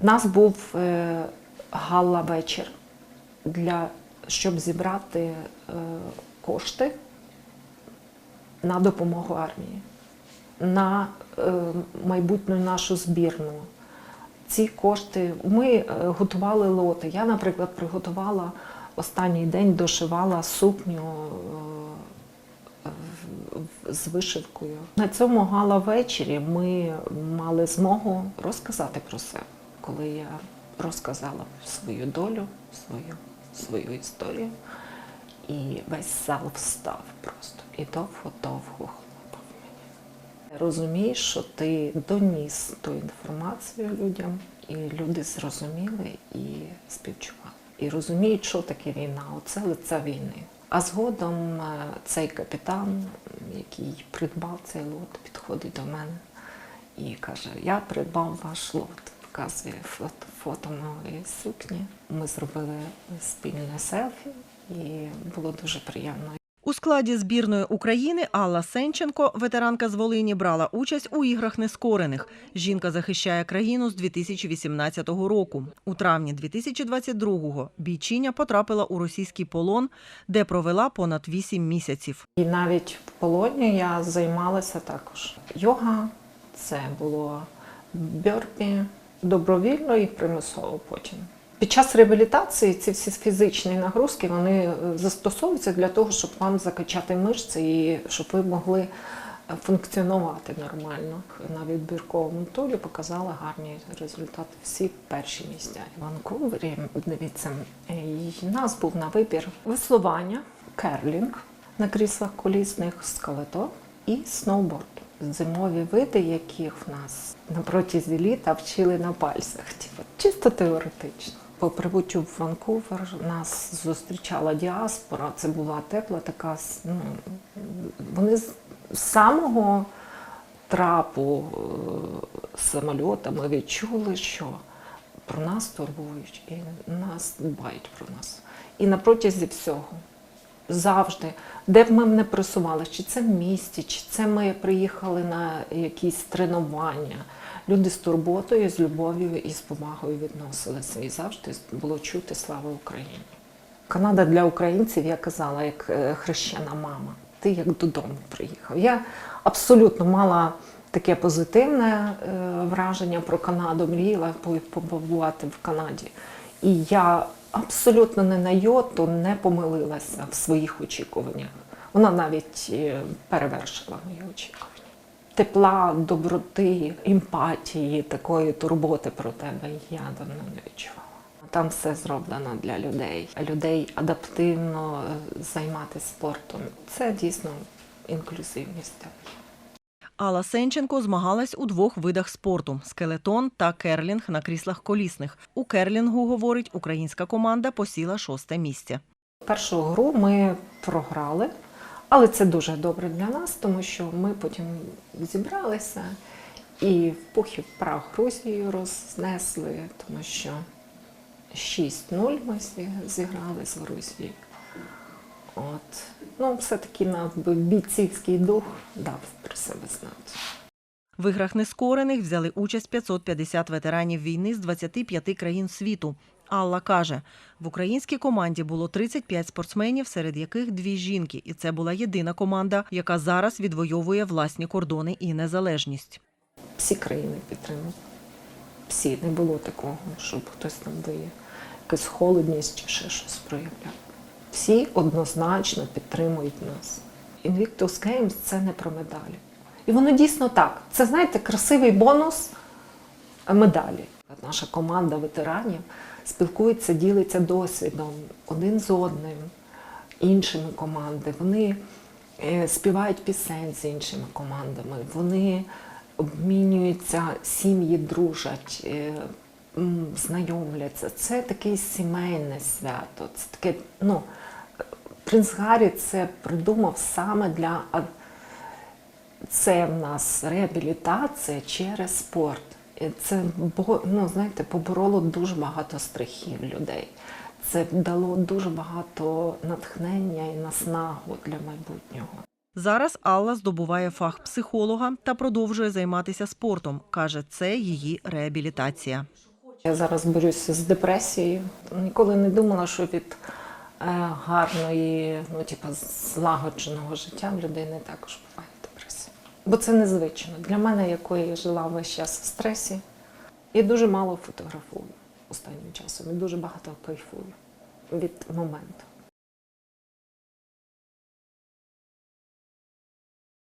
У нас був е, гала-вечір, для, щоб зібрати е, кошти на допомогу армії, на е, майбутню нашу збірну. Ці кошти ми готували лоти. Я, наприклад, приготувала останній день, дошивала сукню з вишивкою. На цьому гала-вечорі ми мали змогу розказати про себе, коли я розказала свою долю, свою, свою історію. І весь зал встав просто і довго-довго хлопав мені. Розумієш, що ти доніс ту інформацію людям, і люди зрозуміли і співчували. І розуміють, що таке війна, оце лице війни. А згодом е, цей капітан, який придбав цей лот, підходить до мене і каже: Я придбав ваш лот. Показує фото, фото моєї сукні. Ми зробили спільне селфі, і було дуже приємно. У складі збірної України Алла Сенченко, ветеранка з Волині, брала участь у іграх нескорених. Жінка захищає країну з 2018 року. У травні 2022-го бійчиня потрапила у російський полон, де провела понад 8 місяців. І навіть в полоні я займалася також. Йога це було бьорпі добровільно і примусово потім. Під час реабілітації ці всі фізичні нагрузки вони е, застосовуються для того, щоб вам закачати мишці і щоб ви могли е, функціонувати нормально. На відбірковому турі показала гарні результати всі перші місця. В Ванкувері, дивіться, е, і нас був на вибір веслування, керлінг на кріслах колісних, скалето і сноуборд. Зимові види, яких в нас на протязі літа вчили на пальцях, типу, чисто теоретично. По прибуттю в Ванкувер нас зустрічала діаспора. Це була тепла така. Ну, вони з самого трапу е, самольота ми відчули, що про нас турбують і нас дбають про нас. І на протязі всього завжди, де б ми не просувалися, чи це в місті, чи це ми приїхали на якісь тренування. Люди з турботою, з любов'ю і з повагою відносилися. І завжди було чути слава Україні. Канада для українців, я казала, як е, хрещена мама. Ти як додому приїхав. Я абсолютно мала таке позитивне е, враження про Канаду, мріяла побувати в Канаді. І я абсолютно не на йоту не помилилася в своїх очікуваннях. Вона навіть е, перевершила мої очікування. Тепла, доброти, емпатії, такої турботи про тебе я давно не відчувала. Там все зроблено для людей, людей адаптивно е, займатися спортом. Це дійсно інклюзивність. Алла Сенченко змагалась у двох видах спорту: скелетон та керлінг на кріслах колісних. У керлінгу, говорить, українська команда посіла шосте місце. Першу гру ми програли, але це дуже добре для нас, тому що ми потім зібралися і в пух і в прах Грузію рознесли, тому що 6-0 ми зі- зіграли з Грузією. От. Ну, все-таки на бійцівський дух дав про себе знати. В іграх нескорених взяли участь 550 ветеранів війни з 25 країн світу. Алла каже, в українській команді було 35 спортсменів, серед яких дві жінки, і це була єдина команда, яка зараз відвоює власні кордони і незалежність. всі країни підтримали. Всі не було такого, щоб хтось там би якусь холодність чи ще щось проявляв. Всі однозначно підтримують нас. Invictus Games – це не про медалі. І воно дійсно так. Це, знаєте, красивий бонус медалі. Наша команда ветеранів спілкується, ділиться досвідом один з одним, іншими командами. Вони е, співають пісень з іншими командами. Вони обмінюються, сім'ї дружать, е, знайомляться. Це таке сімейне свято. Це таке, ну, принц Гаррі це придумав саме для це в нас реабілітація через спорт. Це ну, знаєте, побороло дуже багато страхів людей. Це дало дуже багато натхнення і наснагу для майбутнього. Зараз Алла здобуває фах психолога та продовжує займатися спортом. Каже, це її реабілітація. Я зараз борюся з депресією. Ніколи не думала, що від гарної, ну типу, злагодженого життя в людини також буває депресія. Бо це незвично. Для мене, якої жила весь час в стресі, я дуже мало фотографую останнім часом. І дуже багато кайфую від моменту.